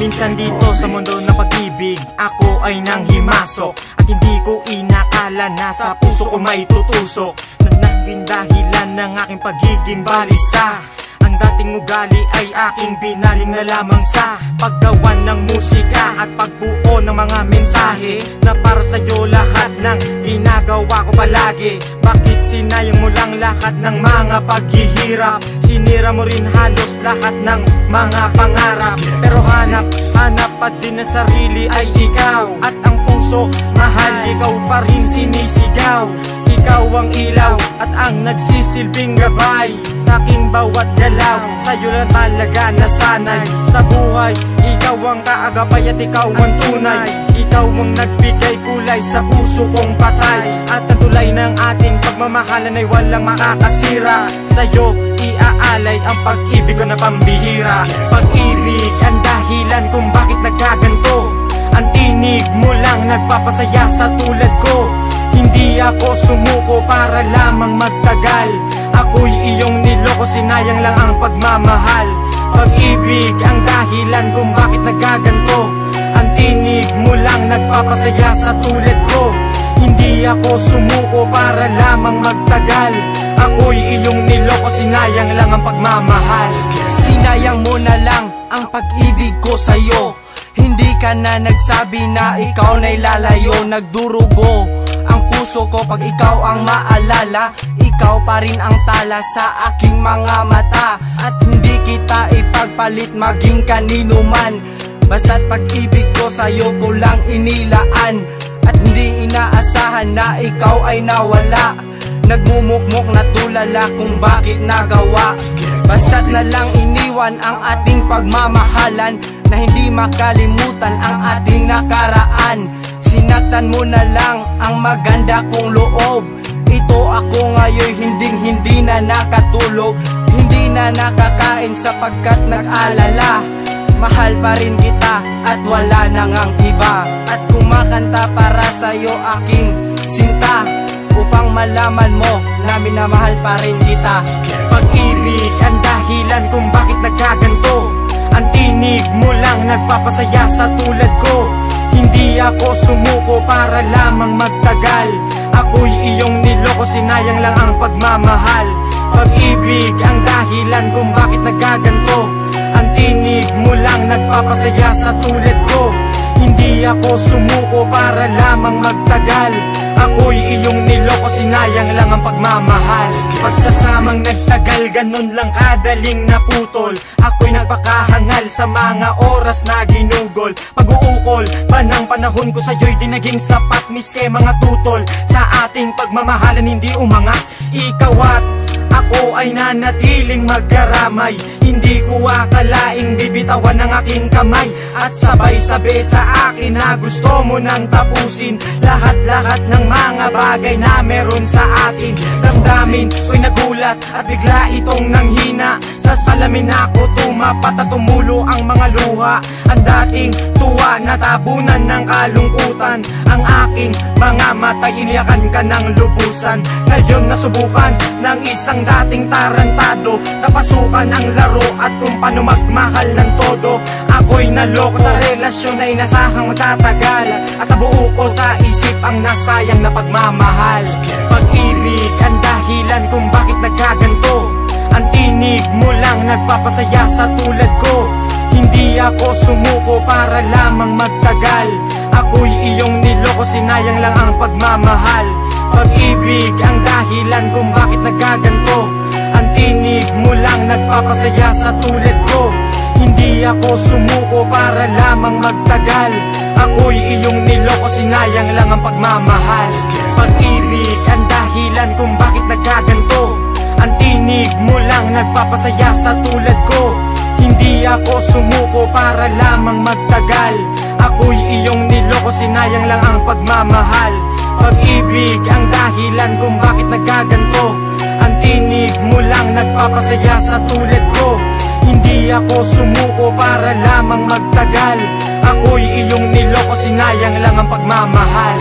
Minsan dito sa mundo ng pag-ibig Ako ay nang himasok At hindi ko inakala na sa puso ko may tutusok. Na dahilan ng aking pagiging balisa dating ugali ay aking binaling na lamang sa Paggawa ng musika at pagbuo ng mga mensahe Na para sa'yo lahat ng ginagawa ko palagi. Bakit sinayang mo lang lahat ng mga paghihirap? Sinira mo rin halos lahat ng mga pangarap. Pero hanap, hanap pa din na sarili ay ikaw. At ang puso, mahal, ikaw pa rin sinisigaw ikaw ang ilaw at ang nagsisilbing gabay. Sa aking bawat galaw, sa'yo lang talaga nasanay. Sa buhay, ikaw ang kaagapay at ikaw ang tunay. Ikaw ang nagbigay kulay sa puso kong patay. At ang tulay ng ating pagmamahalan ay walang makakasira. Sa'yo, iaalay ang pag-ibig ko na pambihira. Pag-ibig ang dahilan kung bakit nagkaganto. Ang tinig mo lang nagpapasaya sa tulad ako sumuko para lamang magtagal. Ako'y iyong niloko, sinayang lang ang pagmamahal. Pag-ibig ang dahilan kung bakit nagaganto. Ang tinig mo lang nagpapasaya sa tulad ko. Hindi ako sumuko para lamang magtagal. Ako'y iyong niloko, sinayang lang ang pagmamahal. Sinayang mo na lang ang pag-ibig ko sa'yo. Hindi ka na nagsabi na ikaw na ilalayo Nagdurugo puso ko pag ikaw ang maalala Ikaw pa rin ang tala sa aking mga mata. At hindi kita ipagpalit maging kanino man. Basta't pag-ibig ko sa'yo ko lang inilaan. At hindi inaasahan na ikaw ay nawala. Nagmumukmok na tulala kung bakit nagawa. Basta't na lang iniwan ang ating pagmamahalan Na hindi makalimutan ang ating nakaraan Sinaktan mo na lang ang maganda kong loob. Ito ako ngayon hinding hindi na nakatulog. Hindi na nakakain sapagkat nag-alala. Mahal pa rin kita at wala nang ang iba. At kumakanta para sa'yo aking sinta Upang malaman mo na minamahal pa rin kita. Pag-ibig ang dahilan kung bakit nagkaganto. Ang tinig mo lang nagpapasaya sa tulad ako sumuko para lamang magtagal. Ako'y iyong niloko, sinayang lang ang pagmamahal. Pag-ibig ang dahilan kung bakit nagkaganto Ang tinig mo lang nagpapasaya sa tulad ko Hindi ako sumuko para lamang magtagal. Ako'y iyong niloko, sinayang lang ang pagmamahal. Pagsasamang nagtagal, ganun lang kadaling naputol. Ako'y nagpakahangal sa mga oras na ginugol. Pag-uukol pa panahon ko sa'yo'y di naging sapat Miske mga tutol. Sa ating pagmamahalan hindi umangat. Ikaw at ako ay nanatiling magkaramay. Hindi ko akalaing bibitawan ng aking kamay. At sabay-sabay sa akin na gusto mo nang tapusin Lahat-lahat ng mga bagay na meron sa atin Damdamin ko'y nagulat at bigla itong nanghina. Sa salamin ako tumapat at tumulo ang mga luha. Ang dating tuwa na tabunan ng kalungkutan. Ang aking mga mata iniyakan ka ng lubusan. Ngayon nasubukan ng isang dating tarantado Napasukan ang laro at kung paano magmahal ng todo. Ako'y naloko sa relasyon na inasahang magtatagal. At nabuo ko sa isip ang nasayang na pagmamahal. Pag-ibig nagpapasaya sa tulad ko. Hindi ako sumuko para lamang magtagal. Ako'y iyong niloko, sinayang lang ang pagmamahal. Pag-ibig ang dahilan kung bakit nagkaganto Ang tinig mo lang nagpapasaya sa tulad ko. Hindi ako sumuko para lamang magtagal. Ako'y iyong niloko, sinayang lang ang pagmamahal. Pag-ibig ang dahilan kung bakit nagkaganto nagpapasaya sa tulad ko. Hindi ako sumuko para lamang magtagal. Ako'y iyong niloko, sinayang lang ang pagmamahal. Pag-ibig ang dahilan kung bakit nagkaganto. Ang tinig mo lang nagpapasaya sa tulad ko. Hindi ako sumuko para lamang magtagal. Ako'y iyong niloko, sinayang lang ang pagmamahal